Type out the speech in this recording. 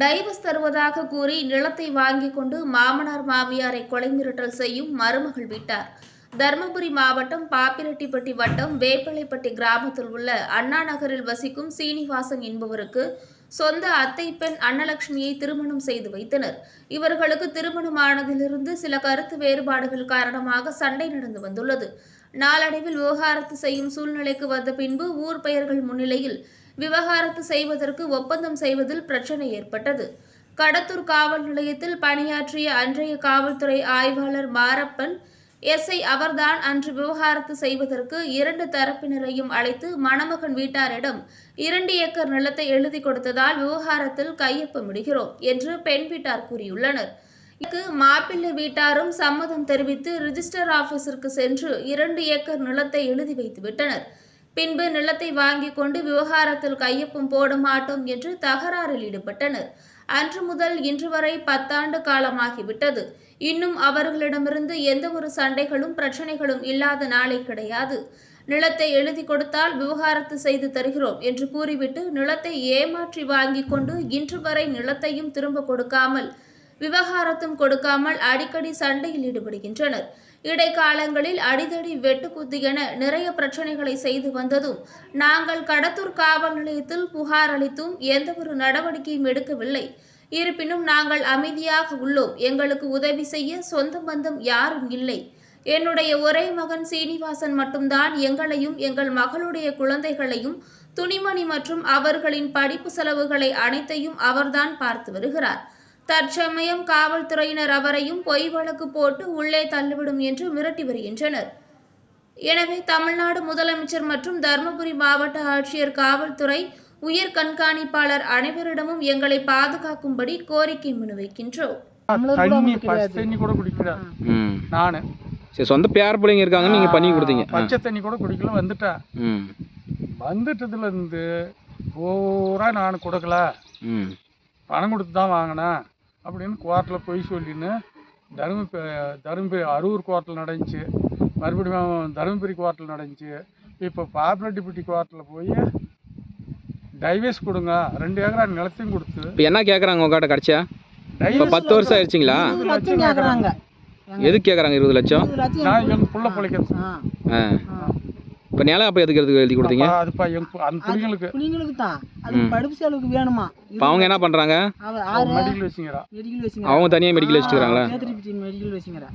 தருவதாக கூறி நிலத்தை வாங்கிக் கொண்டு மாமனார் மாமியாரை கொலை மிரட்டல் செய்யும் மருமகள் வீட்டார். தருமபுரி மாவட்டம் பாப்பிரெட்டிப்பட்டி வட்டம் வேப்பலைப்பட்டி கிராமத்தில் உள்ள அண்ணா நகரில் வசிக்கும் சீனிவாசன் என்பவருக்கு சொந்த அத்தை பெண் அன்னலட்சுமியை திருமணம் செய்து வைத்தனர். இவர்களுக்கு திருமணமானதிலிருந்து சில கருத்து வேறுபாடுகள் காரணமாக சண்டை நடந்து வந்துள்ளது. நாளடைவில் விவகாரத்து செய்யும் சூழ்நிலைக்கு வந்த பின்பு ஊர் பெயர்கள் முன்னிலையில் விவகாரத்து செய்வதற்கு ஒப்பந்தம் செய்வதில் பிரச்சனை ஏற்பட்டது. கடத்தூர் காவல் நிலையத்தில் பணியாற்றிய அன்றைய காவல்துறை ஆய்வாளர் மாரப்பன் எஸ்ஐ அவர்தான் அன்று விவகாரத்து செய்வதற்கு இரண்டு தரப்பினரையும் அழைத்து மணமகன் வீட்டாரிடம் இரண்டு ஏக்கர் நிலத்தை எழுதி கொடுத்ததால் விவகாரத்தில் கையொப்பமிடுகிறோம் என்று பெண் வீட்டார் கூறியுள்ளனர். இதற்கு மாப்பிள்ளை வீட்டாரும் சம்மதம் தெரிவித்து ரிஜிஸ்டர் ஆபீஸிற்கு சென்று இரண்டு ஏக்கர் நிலத்தை எழுதி வைத்து விட்டனர் பின்பு நிலத்தை வாங்கிக் கொண்டு விவகாரத்தில் கையொப்பம் போட மாட்டோம் என்று தகராறில் ஈடுபட்டனர். அன்று முதல் இன்று வரை பத்தாண்டு காலமாகிவிட்டது. இன்னும் அவர்களிடமிருந்து எந்த ஒரு சண்டைகளும் பிரச்சனைகளும் இல்லாத நாளே கிடையாது. நிலத்தை எழுதி கொடுத்தால் விவகாரத்து செய்து தருகிறோம் என்று கூறிவிட்டு நிலத்தை ஏமாற்றி வாங்கிக் கொண்டு இன்று வரை நிலத்தையும் திரும்ப கொடுக்காமல் விவகாரத்தும் கொடுக்காமல் அடிக்கடி சண்டையில் ஈடுபடுகின்றனர். இடைக்காலங்களில் அடிதடி வெட்டுக்குத்து என நிறைய பிரச்சனைகளை செய்து வந்ததும் நாங்கள் கடத்தூர் காவல் நிலையத்தில் புகார் அளித்தும் எந்தவொரு நடவடிக்கையும் எடுக்கவில்லை. இருப்பினும் நாங்கள் அமைதியாக உள்ளோம். எங்களுக்கு உதவி செய்ய சொந்த பந்தம் யாரும் இல்லை. என்னுடைய ஒரே மகன் சீனிவாசன் மட்டும்தான் எங்களையும் எங்கள் மகளுடைய குழந்தைகளையும் துணிமணி மற்றும் அவர்களின் படிப்பு செலவுகளை அனைத்தையும் அவர்தான் பார்த்து வருகிறார். தற்சமயம் காவல்துறையினர் அவரையும் பொய் வழக்கு போட்டு உள்ளே தள்ளிவிடும் என்று மிரட்டி வருகின்றனர். எனவே தமிழ்நாடு முதலமைச்சர் மற்றும் தருமபுரி மாவட்ட ஆட்சியர் காவல்துறை உயர் கண்காணிப்பாளர் அனைவரிடமும் எங்களை பாதுகாக்கும்படி கோரிக்கை முன்வைக்கின்றோம் தண்ணி பச்சை தண்ணி கூட குடிக்கல. ம். நானு. சரி சொந்த பேர பிள்ளைங்க இருக்காங்க நீங்கள் பண்ணி கொடுத்தீங்க. பச்சை தண்ணி கூட குடிக்கல வந்துட்டேன். ம். வந்துட்டதுல இருந்து பூரா நான் கொடுக்கல. பணம் கொடுத்து தான் வாங்கினேன். அப்படின்னு கோர்ட்டில் போய் சொல்லின்னு தருமபுரி தருமபுரி அரூர் கோர்ட்டில் நடந்துச்சு. மறுபடியும் தருமபுரி கோர்ட்டில் நடந்துச்சு. இப்போ பாப்பிரெட்டிப்பட்டி கோர்ட்டில் போய் டைவர்ஸ் கொடுங்க. ரெண்டு ஏக்கரா நிலத்தையும் கொடுத்து. இப்போ என்ன கேட்குறாங்க உங்கள்கிட்ட கடைசியா? இப்போ பத்து வருஷம் ஆயிடுச்சிங்களா? இருபது லட்சம் கேக்குறாங்க. எதுக்கு கேட்குறாங்க இருபது லட்சம்? நான் எங்கள் புள்ள ஆ. ஆ. இப்போ நிலம் அப்போ எதுக்கு எதுக்கு எழுதி கொடுத்தீங்க? அதுப்பா எங்க அந்த பிள்ளைங்களுக்கு புள்ளைங்களுக்கு. தான் அது படிப்பு செலவுக்கு வேணுமா? இப்போ அவங்க என்ன பண்ணுறாங்க மெடிக்கல் வச்சுங்கிறா மெடிக்கல் வச்சுங்க அவங்க தனியாக மெடிக்கல் வச்சுக்கிறாங்களா மெடிக்கல் வச்சுங்கிறா